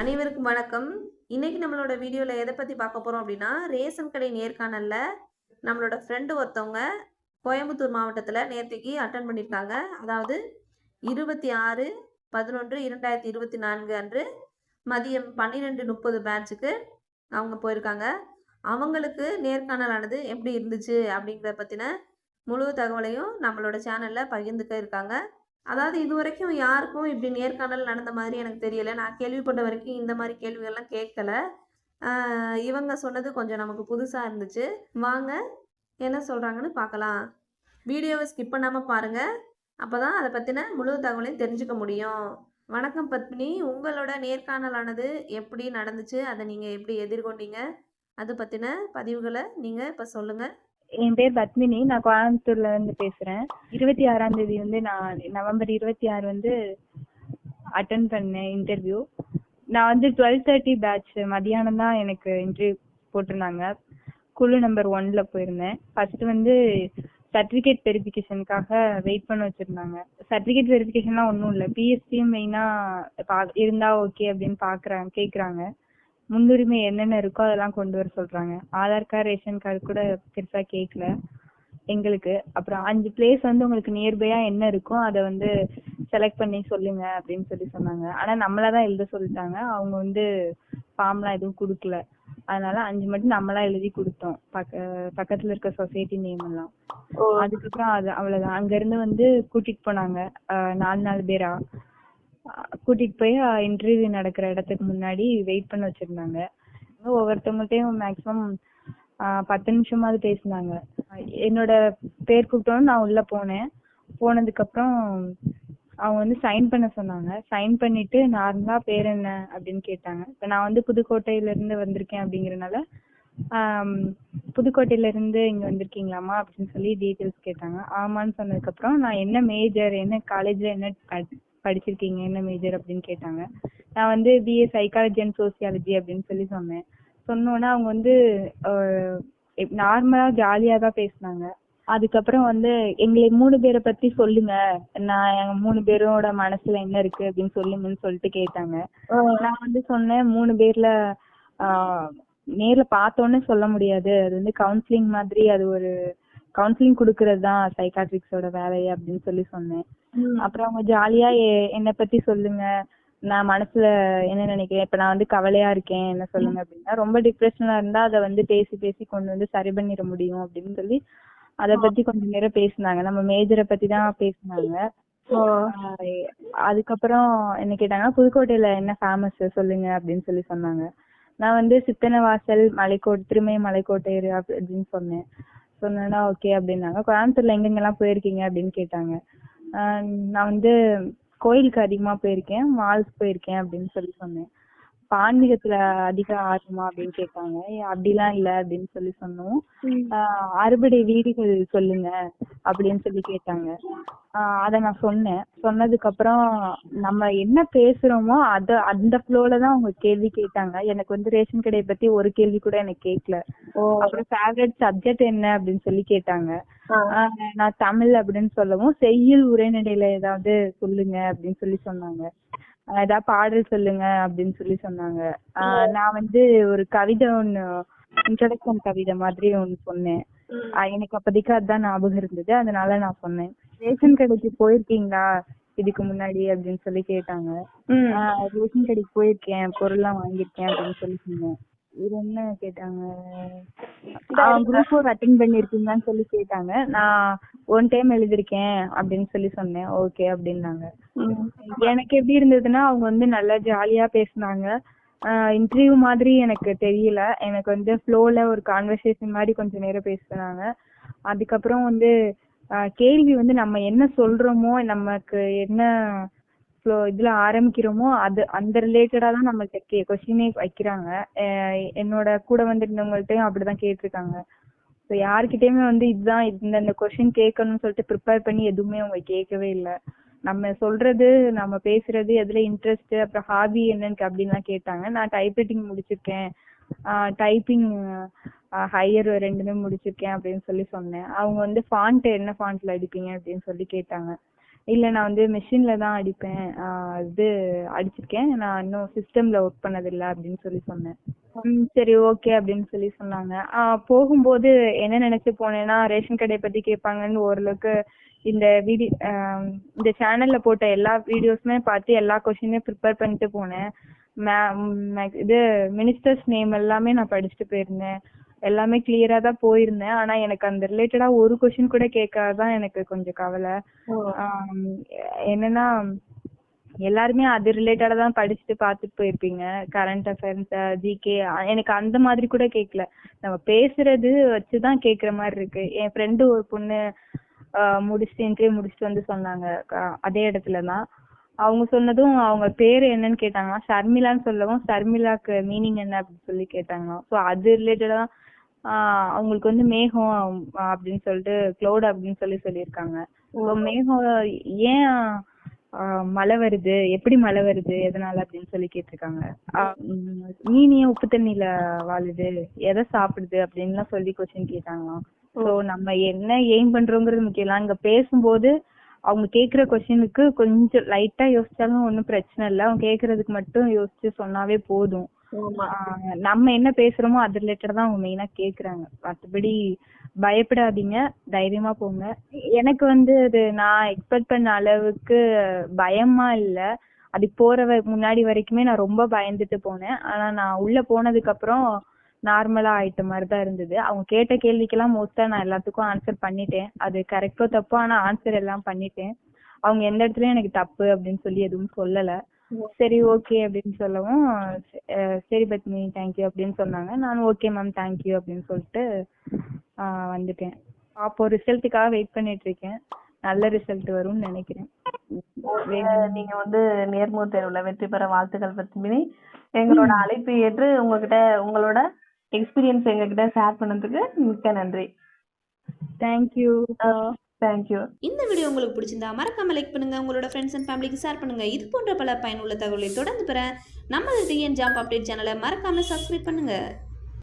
அனைவருக்கும் வணக்கம். இன்னைக்கு நம்மளோட வீடியோவில் எதை பற்றி பார்க்க போகிறோம் அப்படின்னா ரேஷன் கடை நேர்காணலில் நம்மளோட ஃப்ரெண்டு ஒருத்தவங்க கோயம்புத்தூர் மாவட்டத்தில் நேர்த்திக்கு அட்டன் பண்ணியிருக்காங்க. அதாவது இருபத்தி ஆறு பதினொன்று இரண்டாயிரத்தி இருபத்தி நான்கு அன்று மதியம் பன்னிரெண்டு முப்பது பேட்சுக்கு அவங்க போயிருக்காங்க. அவங்களுக்கு நேர்காணலானது எப்படி இருந்துச்சு அப்படிங்கிறத பற்றின முழு தகவலையும் நம்மளோட சேனலில் பகிர்ந்துக்க இருக்காங்க. அதாவது இது வரைக்கும் யாருக்கும் இப்படி நேர்காணல் நடந்த மாதிரி எனக்கு தெரியலை. நான் கேள்விப்பட்ட வரைக்கும் இந்த மாதிரி கேள்விகள்லாம் கேட்கல. இவங்க சொன்னது கொஞ்சம் நமக்கு புதுசாக இருந்துச்சு. வாங்க என்ன சொல்கிறாங்கன்னு பார்க்கலாம். வீடியோவை ஸ்கிப் பண்ணாமல் பாருங்கள் அப்போ தான் அதை பற்றின முழு தகவலையும் தெரிஞ்சுக்க முடியும். வணக்கம் பத்மினி. உங்களோட நேர்காணலானது எப்படி நடந்துச்சு? அதை நீங்கள் எப்படி எதிர்கொண்டீங்க? அது பற்றின பதிவுகளை நீங்கள் இப்போ சொல்லுங்கள் என் பேர் பத்மினி. நான் கோயம்புத்தூர்ல இருந்து பேசுறேன். இருபத்தி ஆறாம் தேதி வந்து நான் நவம்பர் இருபத்தி ஆறு வந்து அட்டன் பண்ணேன் இன்டர்வியூ நான் வந்து டுவெல் தேர்ட்டி பேட்ச் மதியானம் தான் எனக்கு இன்டர்வியூ போட்டிருந்தாங்க. குழு நம்பர் ஒன்ல போயிருந்தேன். ஃபர்ஸ்ட் வந்து சர்டிஃபிகேட் வெரிஃபிகேஷனுக்காக வெயிட் பண்ண வச்சிருந்தாங்க. சர்டிஃபிகேட் வெரிஃபிகேஷன்லாம் ஒன்றும் இல்லை. பிஎஸ்சியும் மெயினாக இருந்தா ஓகே அப்படின்னு பார்க்குறாங்க கேட்குறாங்க முன்னுரிமை என்னென்ன இருக்கோ அதெல்லாம் கொண்டு வர சொல்றாங்க. ஆதார் கார்டு ரேஷன் கார்டு கூட பெருசா கேட்கல எங்களுக்கு. அப்புறம் அஞ்சு பிளேஸ் வந்து உங்களுக்கு நியர்பையா என்ன இருக்கோ அதை வந்து செலக்ட் பண்ணி சொல்லுங்க அப்படின்னு சொல்லி சொன்னாங்க. ஆனா நம்மளா தான் எழுத சொல்லிட்டாங்க. அவங்க வந்து ஃபார்ம்லாம் எதுவும் கொடுக்கல. அதனால அஞ்சு மட்டும் நம்மளா எழுதி கொடுத்தோம். பக்க பக்கத்துல இருக்க சொசைட்டி நேம் எல்லாம். அதுக்கப்புறம் அது அவ்வளவுதான். அங்க இருந்து வந்து கூட்டிட்டு போனாங்க. நாலு நாலு பேரா. கூட்டிட்டு போய் இன்டர்வியூ நடக்கிற இடத்துக்கு முன்னாடி வெயிட் பண்ண வச்சிருந்தாங்க. ஒவ்வொருத்தவங்கள்ட்டையும் மேக்ஸிமம் பத்து நிமிஷமாவது பேசினாங்க. என்னோட பேர் கூப்பிட்டோன்னு நான் உள்ள போனேன். போனதுக்கு அப்புறம் அவங்க வந்து சைன் பண்ண சொன்னாங்க. சைன் பண்ணிட்டு நார்மலா பேர் என்ன? அப்படின்னு கேட்டாங்க. இப்ப நான் வந்து புதுக்கோட்டையில இருந்து வந்திருக்கேன் அப்படிங்கறனால புதுக்கோட்டையில இருந்து இங்க வந்திருக்கீங்களாமா அப்படின்னு சொல்லி டீட்டெயில்ஸ் கேட்டாங்க. ஆமான்னு சொன்னதுக்கு அப்புறம் நான் என்ன மேஜர் என்ன காலேஜ்ல என்ன படிச்சிருக்கீங்க என்ன மேஜர் அப்படின்னு கேட்டாங்க. நான் வந்து பிஏ சைக்காலஜி அண்ட் சோசியாலஜி அப்படின்னு சொல்லி சொன்னேன். சொன்னோன்னே அவங்க வந்து நார்மலா ஜாலியா தான் பேசினாங்க. அதுக்கப்புறம் வந்து எங்களை மூணு பேரை பத்தி சொல்லுங்க. நான் எங்க மூணு பேரோட மனசுல என்ன இருக்கு அப்படின்னு சொல்லுங்கன்னு சொல்லிட்டு கேட்டாங்க. நான் வந்து சொன்னேன் மூணு பேர்ல நேர்ல பார்த்தோன்னே சொல்ல முடியாது. அது வந்து கவுன்சிலிங் மாதிரி அது ஒரு கவுன்சிலிங் கொடுக்கறது தான் சைக்காட்ரிக்ஸோட வேலையே அப்படின்னு சொல்லி சொன்னேன். அப்புறம் அவங்க ஜாலியா என்னை பத்தி சொல்லுங்க. நான் மனசுல என்ன நினைக்கிறேன்? இப்ப நான் வந்து கவலையா இருக்கேன் என்ன சொல்லுங்க அப்படின்னா ரொம்ப டிப்ரெஷனா இருந்தா அதை வந்து பேசி பேசி கொண்டு வந்து சரி பண்ணிட முடியும் அப்படின்னு சொல்லி அத பத்தி கொஞ்சம் நேரம் பேசினாங்க. நம்ம மேஜரை பத்தி தான் பேசினாங்க. அதுக்கப்புறம் என்ன கேட்டாங்கன்னா புதுக்கோட்டையில என்ன ஃபேமஸ் சொல்லுங்க அப்படின்னு சொல்லி சொன்னாங்க. நான் வந்து சித்தனவாசல் மலைக்கோட்டை திருமய மலைக்கோட்டை அப்படி- அப்படின்னு சொன்னேன். சொன்னேன்னா ஓகே அப்படின்னாங்க. கோயம்புத்தூர்ல எங்கெங்கெல்லாம் போயிருக்கீங்க அப்படின்னு கேட்டாங்க. நான் வந்து கோயிலுக்கு அதிகமா போயிருக்கேன். மால்ஸ் போயிருக்கேன் அப்படின்னு சொல்லி சொன்னேன். ஆன்மீகத்துல அதிக ஆர்வமா அப்படின்னு கேட்டாங்க. அப்படிலாம் இல்ல அப்படின்னு சொல்லி சொன்னோம். அறுபடை வீடுகள் சொல்லுங்க அப்படின்னு சொல்லி கேட்டாங்க. ஆஹ் அத நான் சொன்னேன். சொன்னதுக்கு அப்புறம் நம்ம என்ன பேசுறோமோ அத அந்த ஃப்ளோல தான் அவங்க கேள்வி கேட்டாங்க. எனக்கு வந்து ரேஷன் கடையை பத்தி ஒரு கேள்வி கூட எனக்கு கேட்கல. அப்புறம் ஃபேவரட் சப்ஜெக்ட் என்ன அப்படின்னு சொல்லி கேட்டாங்க. நான் தமிழ் அப்படின்னு சொல்லவும் செய்யுள் உரைநடையில ஏதாவது சொல்லுங்க அப்படின்னு சொல்லி சொன்னாங்க. ஏதாவது பாடல் சொல்லுங்க அப்படின்னு சொல்லி சொன்னாங்க. நான் வந்து ஒரு கவிதை ஒண்ணு இன்ட்ரடக்ஷன் கவிதை மாதிரி ஒண்ணு சொன்னேன். எனக்கு அப்போதைக்கு அதுதான் ஞாபகம் இருந்தது. அதனால நான் சொன்னேன். ரேஷன் கடைக்கு போயிருக்கீங்களா? இதுக்கு முன்னாடி அப்படின்னு சொல்லி கேட்டாங்க. ரேஷன் கடைக்கு போயிருக்கேன் பொருள்லாம் வாங்கியிருக்கேன் அப்படின்னு சொல்லி சொன்னேன். என்ன கேட்டாங்க? குரூப் ஃபோர் அட்டன் பண்ணிருக்கீங்களான்னு சொல்லி கேட்டாங்க. நான் ஒன் டைம் எழுதிருக்கேன் அப்படின்னு சொல்லி சொன்னேன். ஓகே அப்படின்னாங்க. எனக்கு எப்படி இருந்ததுன்னா அவங்க வந்து நல்லா ஜாலியா பேசுனாங்க. இன்டர்வியூ மாதிரி எனக்கு தெரியல. எனக்கு வந்து ஃப்ளோல ஒரு கான்வர்சேஷன் மாதிரி கொஞ்ச நேரம் பேசுனாங்க. அதுக்கப்புறம் வந்து கேள்வி வந்து நம்ம என்ன சொல்றோமோ நமக்கு என்ன இதுல ஆரம்பிக்கிறோமோ அது அந்த ரிலேட்டடா தான் நம்மள்ட்ட கே கொஸ்டினே வைக்கிறாங்க. என்னோட கூட வந்திருந்தவங்கள்ட்டையும் அப்படிதான் கேட்டிருக்காங்க. ஸோ யார்கிட்டயுமே வந்து இதுதான் இந்த இந்த கொஸ்டின் கேட்கணும்னு சொல்லிட்டு ப்ரிப்பேர் பண்ணி எதுவுமே அவங்க கேட்கவே இல்லை. நம்ம சொல்றது நம்ம பேசுறது எதுல இன்ட்ரெஸ்ட் அப்புறம் ஹாபி என்னன்னு அப்படின்லாம் கேட்டாங்க. நான் டைப்ரைட்டிங் முடிச்சிருக்கேன். டைப்பிங் ஹையர் ரெண்டுமே முடிச்சிருக்கேன் அப்படின்னு சொல்லி சொன்னேன். அவங்க வந்து ஃபாண்ட் என்ன ஃபாண்ட்ல அடிப்பீங்க அப்படின்னு சொல்லி கேட்டாங்க. இல்ல நான் வந்து மெஷின்ல தான் அடிப்பேன். இது அடிச்சிருக்கேன். நான் இன்னும் சிஸ்டம்ல ஒர்க் பண்ணதில்லை அப்படின்னு சொல்லி சொன்னேன். ம் சரி ஓகே அப்படின்னு சொல்லி சொன்னாங்க. ஆஹ் போகும்போது என்ன நினைச்சு போனேன்னா ரேஷன் கடையை பத்தி கேட்பாங்கன்னு ஓரளவுக்கு இந்த வீடியோ இந்த சேனல்ல போட்ட எல்லா வீடியோஸுமே பார்த்து எல்லா கொஸ்டினுமே ப்ரிப்பேர் பண்ணிட்டு போனேன். மே- இது மினிஸ்டர்ஸ் நேம் எல்லாமே நான் படிச்சுட்டு போயிருந்தேன். எல்லாமே கிளியரா தான் போயிருந்தேன். ஆனா எனக்கு அந்த ரிலேட்டடா ஒரு கொஸ்டின் கூட கேட்காதான் எனக்கு கொஞ்சம் கவலை. என்னன்னா எல்லாருமே அது ரிலேட்டடா தான் படிச்சுட்டு பார்த்துட்டு போயிருப்பீங்க. கரண்ட் அஃபேர்ஸ் ஜிகே எனக்கு அந்த மாதிரி கூட கேட்கல. நம்ம பேசுறது வச்சுதான் கேக்குற மாதிரி இருக்கு. என் ஃப்ரெண்டு ஒரு பொண்ணு முடிச்சுட்டு இன்டர்வியூ முடிச்சுட்டு வந்து சொன்னாங்க. அதே இடத்துல தான். அவங்க சொன்னதும் அவங்க பேரு என்னன்னு கேட்டாங்களாம். ஷர்மிளான்னு சொல்லவும் ஷர்மிளாக்கு மீனிங் என்ன அப்படின்னு சொல்லி கேட்டாங்களாம். ஸோ அது ரிலேட்டடா தான் அவங்களுக்கு வந்து மேகம் அப்படின்னு சொல்லிட்டு க்ளவுட் அப்படின்னு சொல்லி சொல்லியிருக்காங்க. மேகம் ஏன் மழை வருது? எப்படி மழை வருது? எதனால அப்படின்னு சொல்லி கேட்டிருக்காங்க. மீன் ஏன் உப்பு தண்ணியில வாழுது. எதை சாப்பிடுது? அப்படின்லாம் சொல்லி கொஸ்டின் கேட்டாங்களாம். ஸோ நம்ம என்ன எய்ம் பண்றோங்கிறது முக்கியம் அங்க பேசும்போது அவங்க கேக்குற கொஸ்டினுக்கு கொஞ்சம் லைட்டா யோசிச்சாலும் ஒன்றும் பிரச்சனை இல்லை. அவங்க கேக்குறதுக்கு மட்டும் யோசிச்சு சொன்னாவே போதும். நம்ம என்ன பேசுறோமோ அது ரிலேட்டட் தான் அவங்க மெயினா கேக்குறாங்க. மத்தபடி பயப்படாதீங்க. தைரியமா போங்க. எனக்கு வந்து அது நான் எக்ஸ்பெக்ட் பண்ண அளவுக்கு பயமா இல்ல. அது போற வ- முன்னாடி வரைக்குமே நான் ரொம்ப பயந்துட்டு போனேன். ஆனா நான் உள்ள போனதுக்கு அப்புறம் நார்மலா ஆயிட்ட மாதிரி தான் இருந்தது. அவங்க கேட்ட கேள்விக்கெல்லாம் மோஸ்டா நான் எல்லாத்துக்கும் ஆன்சர் பண்ணிட்டேன். அது கரெக்டோ தப்போ ஆனா ஆன்சர் எல்லாம் பண்ணிட்டேன். அவங்க எந்த இடத்துலயும் எனக்கு தப்பு அப்படின்னு சொல்லி எதுவும் சொல்லல. சரி ஓகே அப்படின்னு சொல்லவும் சரி பத்மினி தேங்க்யூ அப்படின்னு சொன்னாங்க. நான் ஓகே மேம் தேங்க்யூ அப்படின்னு சொல்லிட்டு வந்துட்டேன். அப்போ ரிசல்ட்டுக்காக வெயிட் பண்ணிட்டு இருக்கேன். நல்ல ரிசல்ட் வரும்னு நினைக்கிறேன். நீங்க வந்து நேர்முக தேர்வுல வெற்றி பெற வாழ்த்துக்கள் பத்மினி. எங்களோட அழைப்பு ஏற்று உங்ககிட்ட உங்களோட எக்ஸ்பீரியன்ஸ் எங்ககிட்ட ஷேர் பண்ணதுக்கு மிக்க நன்றி. தேங்க்யூ தேங்க்யூ இந்த வீடியோ உங்களுக்கு பிடிச்சிருந்தா மறக்காம லைக் பண்ணுங்க. உங்களோட ஃப்ரெண்ட்ஸ் அண்ட் ஃபேமிலிக்கு ஷேர் பண்ணுங்க. இது போன்ற பல பயனுள்ள தகவலை தொடர்ந்து பெற நம்ம டிஎன் ஜாப் அப்டேட் சேனலை மறக்காம சப்ஸ்கிரைப் பண்ணுங்க.